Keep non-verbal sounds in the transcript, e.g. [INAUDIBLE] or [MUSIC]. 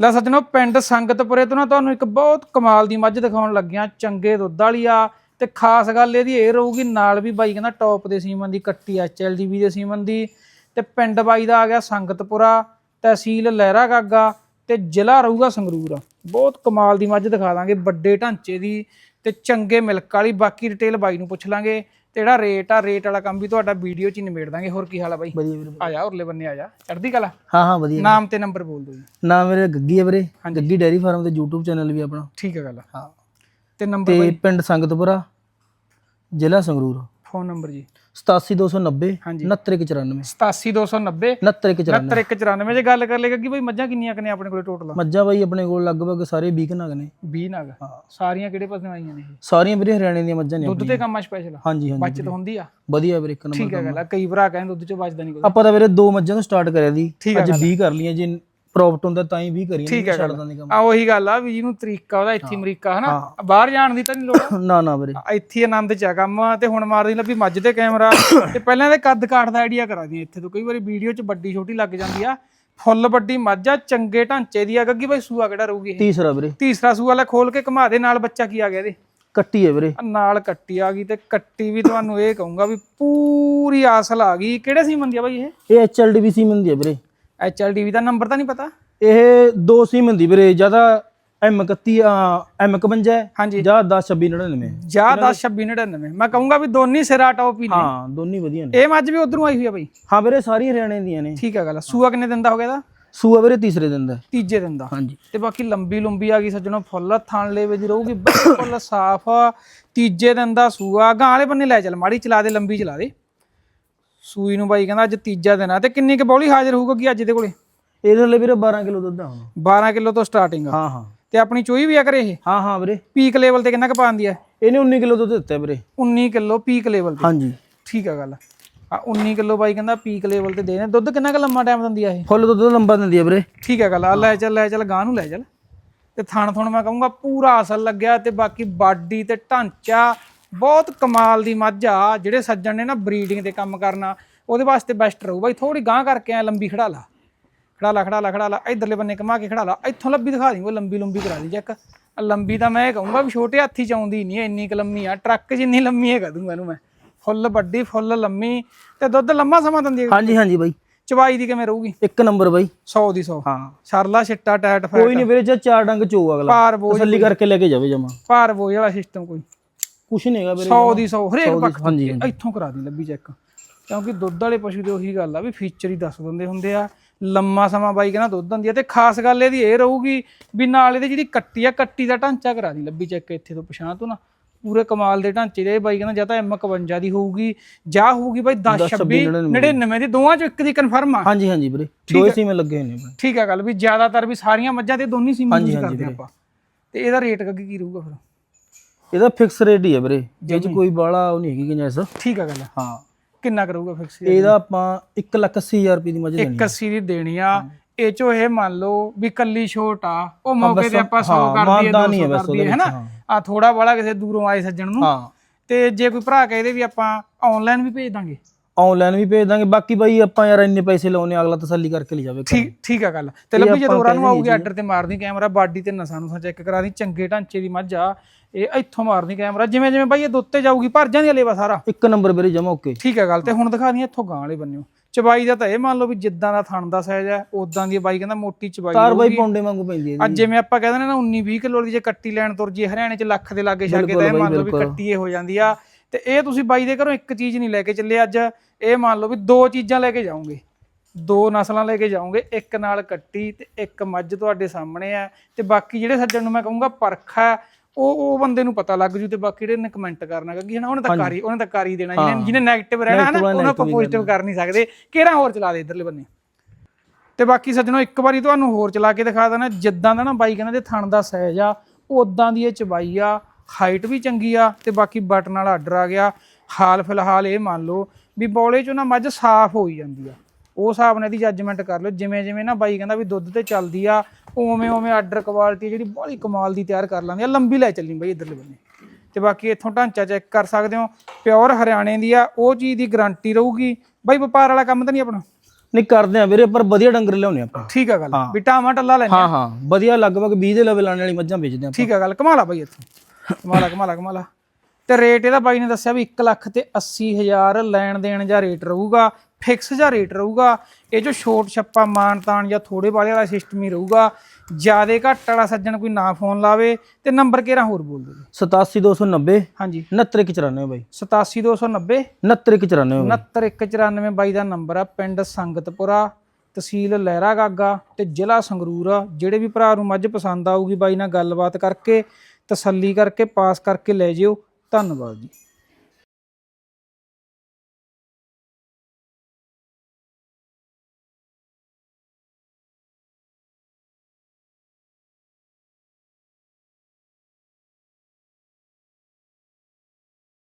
ਲੈ ਸੱਜਣੋ, ਪਿੰਡ ਸੰਗਤਪੁਰੇ ਤੋਂ ਨਾ ਤੁਹਾਨੂੰ ਇੱਕ ਬਹੁਤ ਕਮਾਲ ਦੀ ਮੱਝ ਦਿਖਾਉਣ ਲੱਗਿਆ, ਚੰਗੇ ਦੁੱਧ ਵਾਲੀ ਆ। ਤੇ ਖਾਸ ਗੱਲ ਇਹਦੀ ਇਹ ਰਹੂਗੀ, ਨਾਲ ਵੀ ਬਾਈ ਕਹਿੰਦਾ ਟੌਪ ਦੇ ਸੀਮਨ ਦੀ ਕੱਟੀ ਐਚਐਲਡੀਬੀ ਦੇ ਸੀਮਨ ਦੀ। ਤੇ ਪਿੰਡ ਬਾਈ ਦਾ ਆ ਗਿਆ ਸੰਗਤਪੁਰਾ, ਤਹਿਸੀਲ ਲਹਿਰਾ ਗਾਗਾ ਤੇ ਜ਼ਿਲ੍ਹਾ ਰਹੂਗਾ ਸੰਗਰੂਰ। ਬਹੁਤ ਕਮਾਲ ਦੀ ਮੱਝ ਦਿਖਾ ਦਾਂਗੇ, ਵੱਡੇ ਢਾਂਚੇ ਦੀ ਤੇ ਚੰਗੇ ਮਿਲਕ ਵਾਲੀ ਬਾਕੀ ਡਿਟੇਲ ਬਾਈ ਨੂੰ ਪੁੱਛ ਲਾਂਗੇ ਤੇ ਜਿਹੜਾ ਰੇਟ ਆ ਰੇਟ ਵਾਲਾ ਕੰਮ ਵੀ ਤੁਹਾਡਾ ਵੀਡੀਓ 'ਚ ਹੀ ਨਿਬੇੜ ਦਾਂਗੇ। ਹੋਰ ਕੀ ਹਾਲ ਆ ਬਾਈ? ਵਧੀਆ ਵੀਰੇ ਆ ਜਾ ਉਰਲੇ ਬੰਨੇ ਆ ਜਾ। ਚੜ੍ਹਦੀ ਕਲਾ? ਹਾਂ ਹਾਂ ਵਧੀਆ। ਨਾਮ ਤੇ ਨੰਬਰ ਬੋਲ ਦਿਓ ਜੀ। ਨਾਮ ਮੇਰੇ ਗੱਗੀ ਹੈ ਵੀਰੇ। ਗੱਗੀ ਡੈਰੀ ਫਾਰਮ ਤੇ YouTube ਚੈਨਲ ਵੀ ਆਪਣਾ। ਠੀਕ ਹੈ ਗੱਲ। ਹਾਂ। ਤੇ ਨੰਬਰ ਤੇ ਪਿੰਡ ਸੰਗਤਪੁਰਾ ਜ਼ਿਲ੍ਹਾ ਸੰਗਰੂਰ। ਫੋਨ ਨੰਬਰ ਜੀ। 87290 ਹਾਂਜੀ। 6994 87290 6994 7194 ਜੇ ਗੱਲ ਕਰ ਲੇਗਾ ਕਿ ਬਈ ਮੱਝਾਂ ਕਿੰਨੀਆਂ ਕਨੇ ਆਪਣੇ ਕੋਲੇ ਟੋਟਲ ਮੱਝਾਂ ਬਾਈ ਆਪਣੇ ਕੋਲ ਲਗਭਗ ਸਾਰੇ 20 ਨਗ ਨੇ। 20 ਨਗ। ਹਾਂ। ਸਾਰੀਆਂ ਕਿਹੜੇ ਪਾਸੇ ਆਈਆਂ ਨੇ? ਸਾਰੀਆਂ ਵੀਰੇ ਹਰਿਆਣੇ ਦੀਆਂ ਮੱਝਾਂ ਨੇ ਦੁੱਧ ਤੇ ਕੰਮ ਸਪੈਸ਼ਲ ਹਾਂਜੀ ਹਾਂਜੀ ਬਚਤ ਹੁੰਦੀ ਆ? ਵਧੀਆ ਵੀਰੇ ਇੱਕ ਨੰਬਰ ਠੀਕ ਹੈ ਗੱਲ ਕਈ ਭਰਾ ਕਹਿੰਦੇ ਦੁੱਧ ਚੋਂ ਬਚਦਾ ਨਹੀਂ ਕੁਝ ਆਪਾਂ ਤਾਂ ਵੀਰੇ ਦੋ ਮੱਝਾਂ ਤੋਂ ਸਟਾਰਟ ਕਰਿਆ ਦੀ। ਅੱਜ 20 ਕਰ ਲਈਆਂ ਜੇ ਪ੍ਰੋਫਿਟ ਹੁੰਦਾ ਤਾਂ ਹੀ 20 ਕਰੀਆਂ ਠੀਕ ਹੈ ਛੱਡ ਗੱਲ। ਦਿੰਦੇ ਕੰਮ। ਆ ਉਹੀ ਗੱਲ ਆ ਵੀ ਜਿਹਨੂੰ ਤਰੀਕਾ ਉਹਦਾ ਇੱਥੇ ਅਮਰੀਕਾ ਹਨਾ? ਬਾਹਰ ਜਾਣ ਦੀ ਤਾਂ ਨਹੀਂ ਲੋੜ। [COUGHS] ਨਾ ਨਾ ਵੀਰੇ। ਆ ਇੱਥੇ ਆਨੰਦ ਚ ਆ ਕੰਮ ਤੇ ਹੁਣ ਮਾਰਦੀ ਲੱਭੀ ਮੱਝ ਤੇ ਕੈਮਰਾ। [COUGHS] ਤੇ ਪਹਿਲਾਂ ਇਹਦੇ ਕੱਦ ਕਾਠ ਦਾ ਆਈਡੀਆ ਕਰਾ ਦੀ ਇੱਥੇ ਤੋਂ। ਕਈ ਵਾਰੀ ਵੀਡੀਓ 'ਚ ਵੱਡੀ ਛੋਟੀ ਲੱਗ ਜਾਂਦੀ ਆ। ਫੁੱਲ ਵੱਡੀ ਮੱਝ ਆ ਚੰਗੇ ਢਾਂਚੇ ਦੀ ਆ ਗੱਗੀ ਬਾਈ ਸੂਆ ਕਿਹੜਾ ਰਹੂਗੀ ਇਹ? ਤੀਸਰਾ ਵੀਰੇ। ਤੀਸਰਾ ਸੂਆ ਲੈ ਖੋਲ ਕੇ ਘੁਮਾ ਦੇ ਨਾਲ ਬੱਚਾ ਕੀ ਆ ਗਿਆ ਇਹਦੇ? ਕੱਟੀ ਹੈ ਵੀਰੇ। ਨਾਲ ਕੱਟੀ ਆ ਗਈ ਤੇ ਕੱਟੀ ਵੀ ਤੁਹਾਨੂੰ ਇਹ ਕਹੂੰਗਾ ਵੀ ਪੂਰੀ ਆਸਲ ਆ ਗਈ। ਕਿਹੜੇ ਸੀਮਨ ਦੀ ਆ ਬਾਈ ਇਹ? ਇਹ ਐਚਐਲਡੀਬੀ ਸੀਮਨ ਦੀ ਹੈ ਵੀਰੇ। ਐਚਐਲਡੀਵੀ ਦਾ ਨੰਬਰ ਤਾਂ ਨਹੀਂ ਪਤਾ? ਇਹ ਦੋ ਸੀਮਨ ਦੀ ਵੀਰੇ ਜ਼ਿਆਦਾ M31 M51 ਹੈ ਹਾਂਜੀ। ਜਾਂ 102699 ਜਾਂ 102699 ਮੈਂ ਕਹੂੰਗਾ ਵੀ ਦੋਨੀ ਸਿਰਾ ਟੌਪ ਹੀ ਨੇ ਹਾਂ ਦੋਨੀ ਵਧੀਆ ਨੇ। ਇਹ ਮੱਝ ਵੀ ਉਧਰੋਂ ਆਈ ਹੋਈ ਆ ਬਾਈ। ਹਾਂ ਵੀਰੇ ਸਾਰੀ ਹਰਿਆਣੇ ਦੀਆਂ ਨੇ। ਠੀਕ ਆ ਗੱਲ ਸੂਆ ਕਿੰਨੇ ਦਿਨ ਦਾ ਹੋ ਗਿਆ ਇਹਦਾ? ਸੂਆ ਵੀਰੇ ਤੀਸਰੇ ਦਿਨ ਦਾ ਤੀਜੇ ਦਿਨ ਦਾ। ਹਾਂਜੀ। ਤੇ ਬਾਕੀ ਲੰਬੀ ਲੰਬੀ ਆ ਗਈ ਸੱਜਣੋ ਫੁੱਲ ਥਾਣ ਲੈਵੇ ਦੀ ਰਹੂਗੀ ਬਿਲਕੁਲ ਸਾਫ਼। ਤੀਜੇ ਦਿਨ ਦਾ ਸੂਆ। ਗਾਂ ਵਾਲੇ ਬੰਨੇ ਲੈ ਚੱਲ ਮਾੜੀ ਚਲਾ ਦੇ ਲੰਬੀ ਚਲਾ ਦੇ। ਸੂਈ ਨੂੰ ਬਾਈ ਕਹਿੰਦਾ ਅੱਜ ਤੀਜਾ ਦਿਨ ਆ ਤੇ ਕਿੰਨੀ ਕੁ ਬੌਲੀ ਹਾਜ਼ਰ ਹੋਊਗਾ ਕੀ ਅੱਜ ਦੇ ਕੋਲੇ? ਇਹਦੇ ਲਈ ਵੀਰੇ 12 ਕਿਲੋ ਦੁੱਧ ਆ ਹੁਣ। 12 ਕਿਲੋ ਤੋਂ ਸਟਾਰਟਿੰਗ ਹਾਂ ਹਾਂ। ਤੇ ਆਪਣੀ ਚੋਈ ਵੀ ਆ ਕਰੇ ਇਹ? ਹਾਂ ਹਾਂ ਵੀਰੇ। ਪੀਕ ਲੈਵਲ ਤੇ ਕਿੰਨਾ ਕੁ ਪਾਉਂਦੀ ਹੈ ਇਹਨੇ 19 ਕਿਲੋ ਦੁੱਧ ਦਿੱਤਾ ਵੀਰੇ। 19 ਕਿਲੋ ਪੀਕ ਲੈਵਲ ਤੇ। ਹਾਂਜੀ। ਠੀਕ ਆ ਗੱਲ। ਆ 19 ਕਿਲੋ ਬਾਈ ਕਹਿੰਦਾ ਪੀਕ ਲੈਵਲ ਤੇ ਦੇਣੇ ਦੁੱਧ ਕਿੰਨਾ ਕੁ ਲੰਮਾ ਟਾਈਮ ਦਿੰਦੀ ਆ ਇਹ? ਫੁੱਲ ਦੁੱਧ ਲੰਬਾ ਦਿੰਦੀ ਹੈ ਵੀਰੇ। ਠੀਕ ਹੈ ਗੱਲ। ਆ ਲੈ ਚੱਲ ਲੈ ਚੱਲ ਗਾਂ ਨੂੰ ਲੈ ਚੱਲ। ਤੇ ਥਣ ਥਣ ਮੈਂ ਕਹੂੰਗਾ ਪੂਰਾ ਅਸਲ ਲੱਗਿਆ ਤੇ ਬਾਕੀ ਬਾਡੀ ਤੇ ਢਾਂਚਾ ਬਹੁਤ ਕਮਾਲ ਦੀ ਮੱਝ ਆ ਜਿਹੜੇ ਸੱਜਣ ਨੇ ਨਾ ਬਰੀਡਿੰਗ ਤੇ ਕੰਮ ਕਰਨਾ ਉਹਦੇ ਵਾਸਤੇ ਬੈਸਟ ਰਹੂ। ਬਾਈ ਥੋੜੀ ਗਾਂ ਕਰਕੇ ਐ ਲੰਬੀ ਖੜਾ ਲਾ। ਖੜਾ ਲਾ ਖੜਾ ਲਾ ਖੜਾ ਲਾ। ਇਧਰਲੇ ਬੰਨੇ ਕਮਾ ਕੇ ਖੜਾ ਲਾ। ਇੱਥੋਂ ਲੰਬੀ ਦਿਖਾ ਦੀ ਉਹ ਲੰਬੀ ਲੰਬੀ ਕਰਾ ਚੈੱਕ। ਆਹ ਲੰਬੀ ਤਾਂ ਮੈਂ ਇਹ ਕਹੂੰਗਾ ਵੀ ਛੋਟੇ ਹਾਥੀ ਚ ਆਉਂਦੀ ਨਹੀਂ ਇੰਨੀ ਕੁ ਲੰਮੀ ਆ। ਟਰੱਕ ਜਿੰਨੀ ਲੰਮੀ ਹੈ ਕਹਦੂੰਗਾ ਇਹਨੂੰ ਮੈਂ। ਫੁੱਲ ਵੱਡੀ ਫੁੱਲ ਲੰਮੀ। ਤੇ ਦੁੱਧ ਲੰਮਾ ਸਮਾਂ ਦਿੰਦੀ ਹੈ? ਹਾਂਜੀ ਹਾਂਜੀ ਬਾਈ। ਚਵਾਈ ਦੀ ਕਿਵੇਂ ਰਹੂਗੀ? ਇੱਕ ਨੰਬਰ ਬਾਈ। 100 ਦੀ 100 ਹਾਂ। ਸਰਲਾ ਛਿੱਟਾ ਟੈਟ ਫੈਟ। ਕੋਈ ਨਹੀਂ ਵੀਰੇ ਜੇ ਚਾਰ ਡੰਗ ਚੋ ਅਗਲਾ। ਭਾਰ ਬੋਝ ਕਰਕੇ ਲੈ ਕੇ ਜਾਵੇ ਜਮਾ। ਭਾਰ ਬੋਝ ਵਾਲਾ ਸਿਸਟਮ ਕੋਈ। ਕੁਛ ਨਹੀਂ ਹੈਗਾ ਵੀਰੇ 100 ਦੀ 100 ਹਰੇਕ ਪੱਖ। ਹਾਂਜੀ ਇੱਥੋਂ ਕਰਾ ਦੀ ਲੱਭੀ ਚੈੱਕ ਕਿਉਂਕਿ ਦੁੱਧ ਵਾਲੇ ਪਸ਼ੂ ਦੀ ਉਹੀ ਗੱਲ ਆ ਵੀ ਫੀਚਰ ਹੀ ਦੱਸ ਦਿੰਦੇ ਹੁੰਦੇ ਆ। ਲੰਮਾ ਸਮਾਂ ਬਾਈ ਕਹਿੰਦਾ ਦੁੱਧ ਦਿੰਦੀ ਆ ਤੇ ਖਾਸ ਗੱਲ ਇਹਦੀ ਇਹ ਰਹੂਗੀ ਵੀ ਨਾਲ ਇਹਦੀ ਜਿਹੜੀ ਕੱਟੀ ਆ ਕੱਟੀ ਦਾ ਢਾਂਚਾ ਕਰਾ ਦੀ ਲੱਭੀ ਚੈੱਕ ਇੱਥੇ ਤੋਂ ਪਛਾਣ ਤੋਂ ਨਾ। ਪੂਰੇ ਕਮਾਲ ਦੇ ਢਾਂਚੇ ਦੇ ਬਾਈ ਕਹਿੰਦਾ ਜਾਂ ਤਾਂ M51 ਦੀ ਹੋਊਗੀ ਜਾਂ ਹੋਊਗੀ ਬਾਈ 10 26 99 ਦੀ। ਦੋਵਾਂ ਚੋਂ ਇੱਕ ਦੀ ਕਨਫਰਮ ਆ। ਹਾਂਜੀ ਹਾਂਜੀ ਵੀਰੇ। ਦੋ ਸੀਮੇ ਲੱਗੇ ਨੇ। ਠੀਕ ਆ ਗੱਲ ਵੀ ਜ਼ਿਆਦਾਤਰ ਵੀ ਸਾਰੀਆਂ ਮੱਝਾਂ ਤੇ ਦੋਨੀ ਸੀਮਾ ਯੂਜ਼ ਕਰਦੇ ਆਪਾਂ। ਤੇ ਇਹਦਾ ਰੇਟ ਅੱਗੇ ਕੀ ਰਹੂਗਾ ਫਿਰ? ਇਹਦਾ ਫਿਕਸ ਰੇਟ ਹੀ ਹੈ ਵੀਰੇ। ਇਹ ਚ ਕੋਈ ਬਾਲਾ ਉਹ ਨਹੀਂ ਹੈਗੀ ਗੁੰਜਾਇਸ਼ ਠੀਕ ਆ ਗੱਲ ਹਾਂ। ਕਿੰਨਾ ਕਰੂਗਾ ਫਿਕਸ ਇਹਦਾ ਆਪਾਂ 1,80,000 ਰੁਪਏ ਦੀ ਮੱਝ ਦੇਣੀ 81 ਦੀ ਦੇਣੀ ਆ। ਇਹ ਚੋ ਇਹ ਮੰਨ ਲਓ ਵੀ ਕੱਲੀ ਛੋਟ ਆ। ਉਹ ਮੌਕੇ ਤੇ ਆਪਾਂ 100 ਕਰ ਦਈਏ ਮਾਨਦਾਨ ਹੀ ਹੈ 200 ਬਸ ਕਰ ਦਈਏ ਹੈਨਾ? ਆ ਥੋੜਾ ਬੜਾ ਕਿਸੇ ਦੂਰੋਂ ਆਏ ਸੱਜਣ ਨੂੰ। ਤੇ ਜੇ ਕੋਈ ਭਰਾ ਕਹੇ ਵੀ ਆਪਾਂ ਆਨਲਾਈਨ ਵੀ ਭੇਜ ਦਾਂਗੇ। ਆਨਲਾਈਨ ਵੀ ਭੇਜ ਦਾਂਗੇ। ਬਾਕੀ ਬਾਈ ਆਪਾਂ ਯਾਰ ਇੰਨੇ ਪੈਸੇ ਲਾਉਨੇ ਅਗਲਾ ਤਸੱਲੀ ਕਰਕੇ ਲੈ ਜਾਵੇ ਠੀਕ ਠੀਕ ਆ ਗੱਲ। ਤੇ ਲੱਭੀ ਜਦੋਂ ਹੋਰਾਂ ਨੂੰ ਆਊਗੀ ਆਰਡਰ ਤੇ ਮਾਰਦੀ ਕੈਮਰਾ ਬਾਡੀ ਤੇ ਨਸਾਂ ਨੂੰ ਚੈੱਕ ਕਰਾ ਦੀ ਚੰਗੇ ਢਾਂਚੇ ਦੀ ਮੱਝ ਆ। ਇਹ ਇੱਥੋਂ ਮਾਰਦੀ ਕੈਮਰਾ ਜਿਵੇਂ ਜਿਵੇਂ ਬਾਈ ਇਹ ਦੁੱਤੇ ਜਾਊਗੀ ਭਰ ਜਾਂਦੀ ਆ ਲੇਵਾ ਸਾਰਾ। ਇੱਕ ਨੰਬਰ ਵੀਰੇ ਜਮਾ ਓਕੇ ਠੀਕ ਹੈ ਗੱਲ ਤੇ ਹੁਣ ਦਿਖਾ ਦੀਆਂ ਇੱਥੋਂ ਗਾਂ ਵਾਲੇ ਬੰਨਿਓ। ਚਬਾਈ ਦਾ ਤਾਂ ਇਹ ਮੰਨ ਲਓ ਵੀ ਜਿੱਦਾਂ ਦਾ ਥਣ ਦਾ ਸਾਈਜ਼ ਹੈ ਉਦਾਂ ਦੀ ਬਾਈ ਕਹਿੰਦਾ ਮੋਟੀ ਚਬਾਈ ਤਾਰ ਬਾਈ ਪੌਂਡੇ ਵਾਂਗੂ ਪੈਂਦੀ ਹੈ ਅੱਜ ਜਿਵੇਂ ਆਪਾਂ ਕਹਿੰਦੇ ਨੇ ਨਾ 19 20 ਕਿਲੋ ਦੀ ਜੇ ਕੱਟੀ ਲੈਣ ਤੁਰ ਜੀ ਹਰਿਆਣੇ ਚ ਲੱਖ ਦੇ ਲਾਗੇ ਛਾਗੇ ਤਾਂ ਇਹ ਮੰਨ ਲਓ ਵੀ ਕੱਟੀ ਇਹ ਹੋ ਜਾਂਦੀ ਆ। ਤੇ ਇਹ ਤੁਸੀਂ ਬਾਈ ਦੇ ਘਰੋਂ ਇੱਕ ਚੀਜ਼ ਨਹੀਂ ਲੈ ਕੇ ਚੱਲੇ ਅੱਜ। ਇਹ ਮੰਨ ਲਓ ਵੀ ਦੋ ਚੀਜ਼ਾਂ ਲੈ ਕੇ ਜਾਓਗੇ। ਦੋ ਨਸਲਾਂ ਲੈ ਕੇ ਜਾਓਗੇ ਇੱਕ ਨਾਲ ਕੱਟੀ ਤੇ ਇੱਕ ਮੱਝ ਤੁਹਾਡੇ ਸਾਹਮਣੇ ਆ। ਤੇ ਬਾਕੀ ਜਿਹੜੇ ਸੱਜਣ ਨੂੰ ਮੈਂ ਕਹੂੰਗਾ ਪਰਖ ਉਹ ਉਹ ਬੰਦੇ ਨੂੰ ਪਤਾ ਲੱਗ ਜੂ ਤੇ ਬਾਕੀ ਜਿਹੜੇ ਨੇ ਕਮੈਂਟ ਕਰਨਾ ਕਿਉਂਕਿ ਹਨਾ ਉਹਨੇ ਤਾਂ ਕਰ ਉਹਨੇ ਤਾਂ ਕਰ ਦੇਣਾ ਜਿਹਨੇ ਜਿਹਨੇ 네ਗੇਟਿਵ ਰਹਿਣਾ ਹੈ ਨਾ ਉਹਨਾਂ ਆਪਾਂ ਪੋਜ਼ਿਟਿਵ ਕਰ ਨਹੀਂ ਸਕਦੇ। ਕਿਹੜਾ ਹੋਰ ਚਲਾ ਦੇ ਇਧਰਲੇ ਬੰਨੇ? ਤੇ ਬਾਕੀ ਸੱਜਣੋ ਇੱਕ ਵਾਰੀ ਤੁਹਾਨੂੰ ਹੋਰ ਚਲਾ ਕੇ ਦਿਖਾ ਦੇਣਾ ਜਿੱਦਾਂ ਦਾ ਨਾ ਬਾਈ ਕਹਿੰਦਾ ਥਣ ਦਾ ਸਾਈਜ਼ ਆ ਉਦਾਂ ਦੀ ਇਹ ਚਬਾਈ ਆ। ਹਾਈਟ ਵੀ ਚੰਗੀ ਆ ਤੇ ਬਾਕੀ ਬਟਨ ਵਾਲਾ ਆਰਡਰ ਆ ਗਿਆ। ਹਾਲ ਫਿਲਹਾਲ ਇਹ ਮੰਨ ਲਓ ਵੀ ਬੋਲੇ ਚੋਂ ਨਾ ਮੱਝ ਸਾਫ਼ ਹੋਈ ਜਾਂਦੀ ਆ। ਉਹ ਹਿਸਾਬ ਨਾਲ ਇਹਦੀ ਜੱਜਮੈਂਟ ਕਰ ਲਓ। ਜਿਵੇਂ ਜਿਵੇਂ ਨਾ ਬਾਈ ਕਹਿੰਦਾ ਵੀ ਦੁੱਧ ਤੇ ਚੱਲਦੀ ਆ ਉਵੇਂ ਉਵੇਂ ਆਰਡਰ ਕੁਆਲਿਟੀ ਜਿਹੜੀ ਬੜੀ ਕਮਾਲ ਦੀ ਤਿਆਰ ਕਰ ਲਾਂਦੀ ਆ। ਲੰਬੀ ਲੈ ਚੱਲੀ ਬਾਈ ਇਧਰਲੇ ਬੰਨੇ। ਤੇ ਬਾਕੀ ਇੱਥੋਂ ਢਾਂਚਾ ਚੈੱਕ ਕਰ ਸਕਦੇ ਹੋ। ਪਿਓਰ ਹਰਿਆਣੇ ਦੀ ਆ ਉਹ ਚੀਜ਼ ਦੀ ਗਾਰੰਟੀ ਰਹੂਗੀ। ਬਾਈ ਵਪਾਰ ਵਾਲਾ ਕੰਮ ਤਾਂ ਨਹੀਂ ਆਪਣਾ? ਨਹੀਂ ਕਰਦੇ ਆ ਵੀਰੇ ਪਰ ਵਧੀਆ ਡੰਗਰ ਲਿਆਉਣੇ ਆਪਾਂ। ਠੀਕ ਆ ਗੱਲ। ਵੀ ਟਾਮਾ ਟੱਲਾ ਲੈਣੇ ਹਾਂ ਹਾਂ। ਵਧੀਆ ਲਗਭਗ 20 ਦੇ ਲੈਵਲ ਆਉਣ ਵਾਲੀ ਮੱਝਾਂ ਵੇਚਦੇ ਆਪਾਂ। ਠੀਕ ਆ ਗੱਲ। ਕਮਾਲਾ ਬਾਈ ਇੱਥੇ। ਕਮਾਲਾ ਕਮਾਲਾ ਕਮਾਲਾ ਤੇ ਰੇਟ ਇਹਦਾ ਬਾਈ ਨੇ ਦੱਸਿਆ ਵੀ 1 ਲੱਖ ਤੇ 80 ਹਜ਼ਾਰ ਲੈਣ ਦੇਣ ਜਾਂ ਰੇਟ ਰਹੂਗਾ ਫਿਕਸ ਜਾਂ ਰੇਟ ਰਹੂਗਾ। ਇਹ ਜੋ ਛੋਟ ਛੱਪਾ ਮਾਨ ਤਾਨ ਜਾਂ ਥੋੜੇ ਵਾਲੇ ਵਾਲਾ ਸਿਸਟਮ ਹੀ ਰਹੂਗਾ। ਜਿਆਦੇ ਘੱਟ ਵਾਲਾ ਸੱਜਣ ਕੋਈ ਨਾ ਫੋਨ ਲਾਵੇ ਤੇ ਨੰਬਰ ਕਿਹੜਾ ਹੋਰ ਬੋਲ ਦਿਓ ਜੀ 87290 ਹਾਂਜੀ। 6994 ਬਾਈ। 87290 6994 69194 ਬਾਈ। ਦਾ ਨੰਬਰ ਆ ਪਿੰਡ ਸੰਗਤਪੁਰਾ ਤਹਿਸੀਲ ਲਹਿਰਾ ਗਾਗਾ ਤੇ ਜ਼ਿਲ੍ਹਾ ਸੰਗਰੂਰ ਆ। ਜਿਹੜੇ ਵੀ ਭਰਾ ਨੂੰ ਮੱਝ ਪਸੰਦ ਆਊਗੀ ਬਾਈ ਨਾਲ ਗੱਲਬਾਤ ਕਰਕੇ ਤਸੱਲੀ ਕਰਕੇ ਪਾਸ ਕਰਕੇ ਲੈ ਜਿਓ। ਧੰਨਵਾਦ ਜੀ।